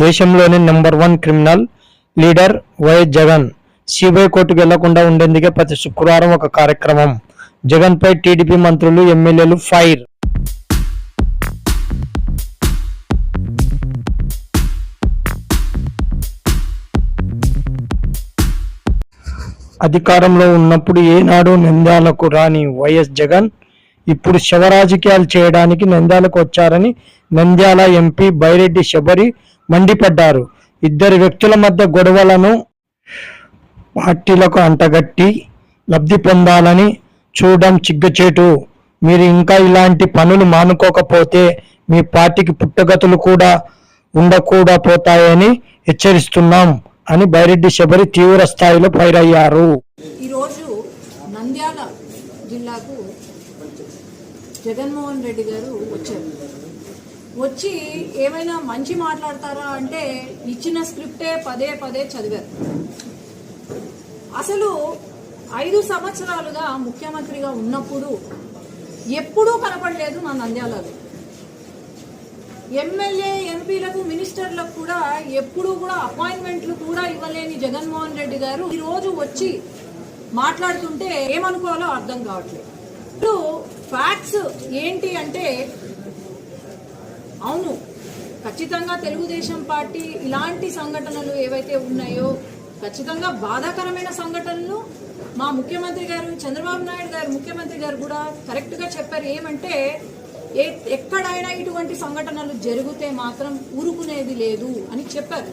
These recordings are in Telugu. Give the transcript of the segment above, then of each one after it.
దేశంలోని number one criminal leader YS Jagan. CBI కోర్టుకు వెళ్ళకుండా ఉండేందుకే ప్రతి శుక్రవారం ఒక కార్యక్రమం. జగన్ పై టీడీపీ మంత్రులు ఎమ్మెల్యేలు ఫైర్. అధికారంలో ఉన్నప్పుడు ఏనాడు నిందాలకు రాని వైఎస్ జగన్ ఇప్పుడు శవ రాజకీయాలు చేయడానికి నంద్యాలకు వచ్చారని నంద్యాల ఎంపీ బైరెడ్డి శబరి మండిపడ్డారు. ఇద్దరు వ్యక్తుల మధ్య గొడవలను పార్టీలకు అంటగట్టి లబ్ధి పొందాలని చూడడం చిగ్గచేటు. మీరు ఇంకా ఇలాంటి పనులు మానుకోకపోతే మీ పార్టీకి పుట్టగతులు కూడా ఉండకూడా పోతాయని హెచ్చరిస్తున్నాం అని బైరెడ్డి శబరి తీవ్ర స్థాయిలో ఫైరయ్యారు అయ్యారు నంద్యాల జిల్లాకు జగన్మోహన్ రెడ్డి గారు వచ్చారు. వచ్చి ఏమైనా మంచి మాట్లాడతారా అంటే ఇచ్చిన స్క్రిప్టే పదే పదే చదివారు. అసలు ఐదు సంవత్సరాలుగా ముఖ్యమంత్రిగా ఉన్నప్పుడు ఎప్పుడూ కనపడలేదు నా నంద్యాలలో. ఎమ్మెల్యే ఎంపీలకు మినిస్టర్లకు కూడా ఎప్పుడూ కూడా అపాయింట్మెంట్లు కూడా ఇవ్వలేని జగన్మోహన్ రెడ్డి గారు ఈరోజు వచ్చి మాట్లాడుతుంటే ఏమనుకోవాలో అర్థం కావట్లేదు. ఇప్పుడు ఫ్యాక్ట్స్ ఏంటి అంటే అవును ఖచ్చితంగా తెలుగుదేశం పార్టీ ఇలాంటి సంఘటనలు ఏవైతే ఉన్నాయో ఖచ్చితంగా బాధాకరమైన సంఘటనలు మా ముఖ్యమంత్రి గారు చంద్రబాబు నాయుడు గారు ముఖ్యమంత్రి గారు కూడా కరెక్ట్గా చెప్పారు. ఏమంటే ఏ ఎక్కడైనా ఇటువంటి సంఘటనలు జరిగితే మాత్రం ఊరుకునేది లేదు అని చెప్పారు.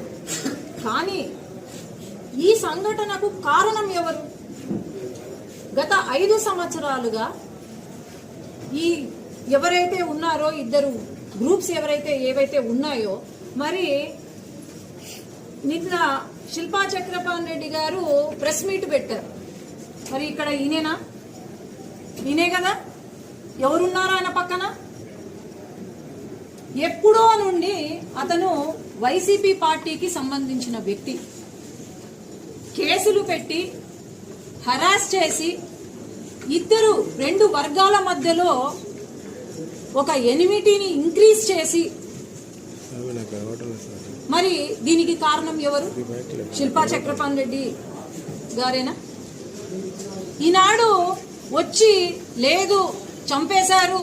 కానీ ఈ సంఘటనకు కారణం ఎవరు? గత ఐదు సంవత్సరాలుగా ఈ ఎవరైతే ఉన్నారో ఇద్దరు గ్రూప్స్ ఎవరైతే ఏవైతే ఉన్నాయో మరి నిన్న శిల్పా చక్రపాణి రెడ్డి గారు ప్రెస్ మీట్ పెట్టారు. మరి ఇక్కడ ఈయనేనా? ఈయనే కదా? ఎవరున్నారా ఆయన పక్కన? ఎప్పుడో నుండి అతను వైసీపీ పార్టీకి సంబంధించిన వ్యక్తి. కేసులు పెట్టి హరాస్ చేసి ఇద్దరు రెండు వర్గాల మధ్యలో ఒక ఎనిమిటీని ఇంక్రీజ్ చేసి మరి దీనికి కారణం ఎవరు? శిల్పా చక్రపాణి రెడ్డి గారేనా? ఈనాడు వచ్చి లేదు చంపేశారు.